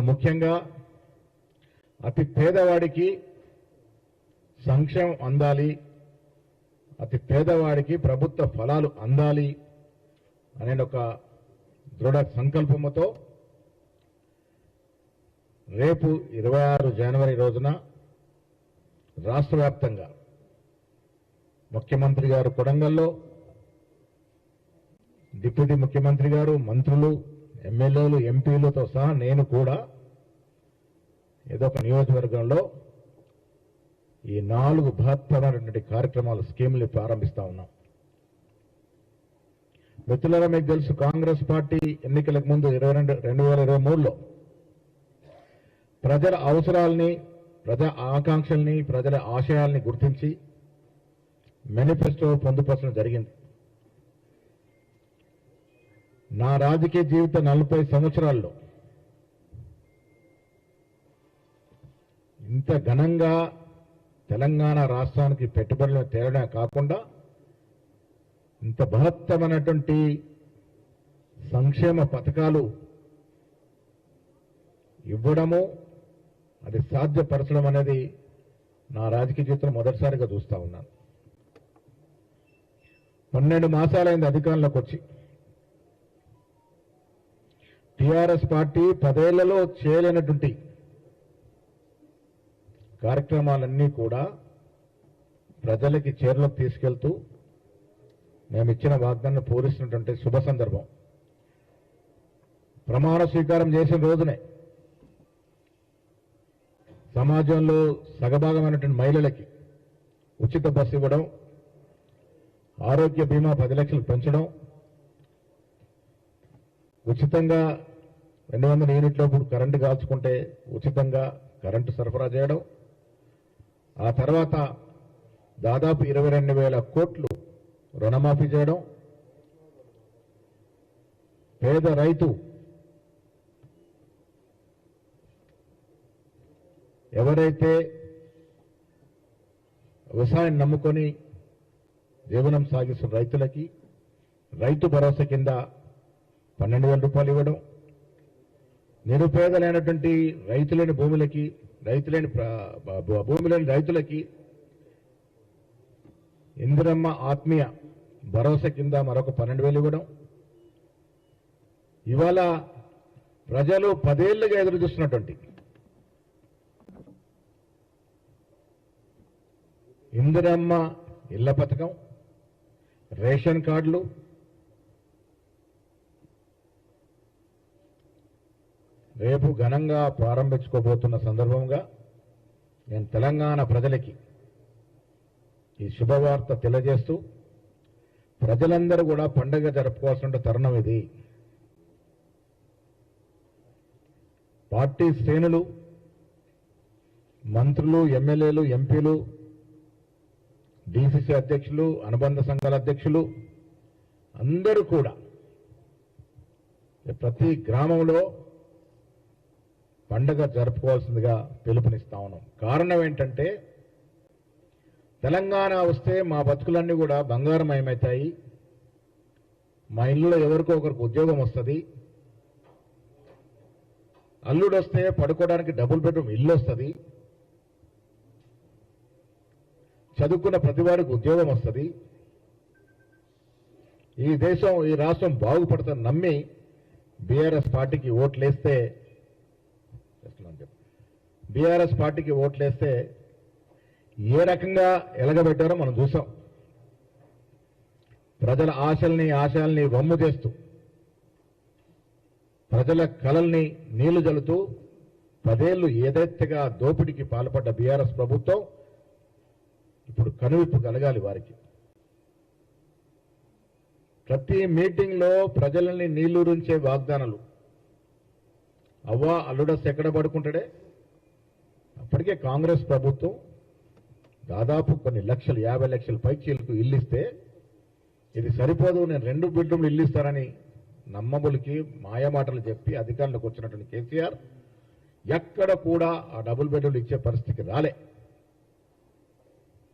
ముఖ్యంగా అతి పేదవాడికి సంక్షేమం అందాలి అతి పేదవాడికి ప్రభుత్వ ఫలాలు అందాలి అనే ఒక దృఢ సంకల్పముతో రేపు ఇరవై ఆరు జనవరి రోజున రాష్ట్ర వ్యాప్తంగా ముఖ్యమంత్రి గారు కొడంగల్లో డిప్యూటీ ముఖ్యమంత్రి గారు మంత్రులు ఎమ్మెల్యేలు ఎంపీలతో సహా నేను కూడా ఏదో ఒక నియోజకవర్గంలో ఈ నాలుగు బృహత్తరమైనటువంటి కార్యక్రమాలు స్కీములు ప్రారంభిస్తా ఉన్నాం. మిత్రులారా మీకు తెలుసు కాంగ్రెస్ పార్టీ ఎన్నికలకు ముందు ఇరవై రెండు రెండు వేల ఇరవై మూడులో ప్రజల అవసరాలని ప్రజా ఆకాంక్షల్ని ప్రజల ఆశయాల్ని గుర్తించి మేనిఫెస్టో పొందుపరచడం జరిగింది. నా రాజకీయ జీవిత నలభై సంవత్సరాల్లో ఇంత ఘనంగా తెలంగాణ రాష్ట్రానికి పెట్టుబడులు తేలడమే కాకుండా ఇంత బృహత్తమైనటువంటి సంక్షేమ పథకాలు ఇవ్వడము అది సాధ్యపరచడం అనేది నా రాజకీయ జీవితంలో మొదటిసారిగా చూస్తా ఉన్నాను. పన్నెండు మాసాలైంది అధికారంలోకి వచ్చి. టిఆర్ఎస్ పార్టీ పదేళ్ళలో చేయలేనటువంటి కార్యక్రమాలన్నీ కూడా ప్రజలకి చేరలోకి తీసుకెళ్తూ మేము ఇచ్చిన వాగ్దాన్ని పూరిస్తున్నటువంటి శుభ సందర్భం. ప్రమాణ స్వీకారం చేసిన రోజునే సమాజంలో సగభాగమైనటువంటి మహిళలకి ఉచిత బస్సు ఇవ్వడం ఆరోగ్య బీమా పది లక్షలు పెంచడం ఉచితంగా రెండు వందల యూనిట్ల కరెంటు కాల్చుకుంటే ఉచితంగా కరెంటు సరఫరా చేయడం. ఆ తర్వాత దాదాపు ఇరవై రెండు వేల కోట్లు రుణమాఫీ చేయడం. పేద రైతు ఎవరైతే వ్యవసాయం నమ్ముకొని జీవనం సాగిస్తున్న రైతులకి రైతు భరోసా కింద పన్నెండు వేల రూపాయలు ఇవ్వడం. నిరుపేదలైనటువంటి రైతులేని భూములకి రైతులేని ప్ర- రైతులకి ఇందిరమ్మ ఆత్మీయ భరోసా కింద మరొక పన్నెండు వేలు ఇవ్వడం. ఇవాళ ప్రజలు పదేళ్ళుగా ఎదురు చూస్తున్నటువంటి ఇందిరమ్మ ఇళ్ళ పథకం రేషన్ కార్డులు రేపు ఘనంగా ప్రారంభించుకోబోతున్న సందర్భంగా నేను తెలంగాణ ప్రజలకి ఈ శుభవార్త తెలియజేస్తూ ప్రజలందరూ కూడా పండుగ జరుపుకోవాల్సిన తరుణం ఇది. పార్టీ శ్రేణులు మంత్రులు ఎమ్మెల్యేలు ఎంపీలు డిసిసి అధ్యక్షులు అనుబంధ సంఘాల అధ్యక్షులు అందరూ కూడా ప్రతి గ్రామంలో పండగ జరుపుకోవాల్సిందిగా పిలుపునిస్తా ఉన్నాం. కారణం ఏంటంటే తెలంగాణ వస్తే మా బతుకులన్నీ కూడా బంగారమయమవుతాయి. మా ఇల్లులో ఎవరికో ఒకరికి ఉద్యోగం వస్తుంది. అల్లుడు వస్తే పడుకోవడానికి డబుల్ బెడ్రూమ్ ఇల్లు వస్తుంది చదువుకున్న ప్రతి వారికి ఉద్యోగం వస్తుంది. ఈ దేశం ఈ రాష్ట్రం బాగుపడుతుంది నమ్మి బీఆర్ఎస్ పార్టీకి ఓట్లేస్తే బీఆర్ఎస్ పార్టీకి ఓట్లేస్తే ఏ రకంగా ఎలగబెట్టారో మనం చూసాం. ప్రజల ఆశల్ని ఆశయాల్ని వమ్ము చేస్తూ ప్రజల కలల్ని నీళ్ళు జల్లుతూ పదేళ్ళు ఏదైతేగా దోపిడీకి పాల్పడ్డ బీఆర్ఎస్ ప్రభుత్వం ఇప్పుడు కనువిప్పు కలగాలి వారికి. ప్రతి మీటింగ్లో ప్రజలని నీళ్ళూరించే వాగ్దానాలు అవ్వ అల్లుడస్ ఎక్కడ పడుకుంటాడే? అప్పటికే కాంగ్రెస్ ప్రభుత్వం దాదాపు కొన్ని లక్షలు యాభై లక్షల పైచీలకు ఇల్లు ఇస్తే ఇది సరిపోదు నేను రెండు బెడ్రూమ్లు ఇల్లు ఇస్తానని నమ్మబులకి మాయమాటలు చెప్పి అధికారంలోకి వచ్చినటువంటి కేసీఆర్ ఎక్కడ కూడా ఆ డబుల్ బెడ్రూమ్లు ఇచ్చే పరిస్థితికి రాలే.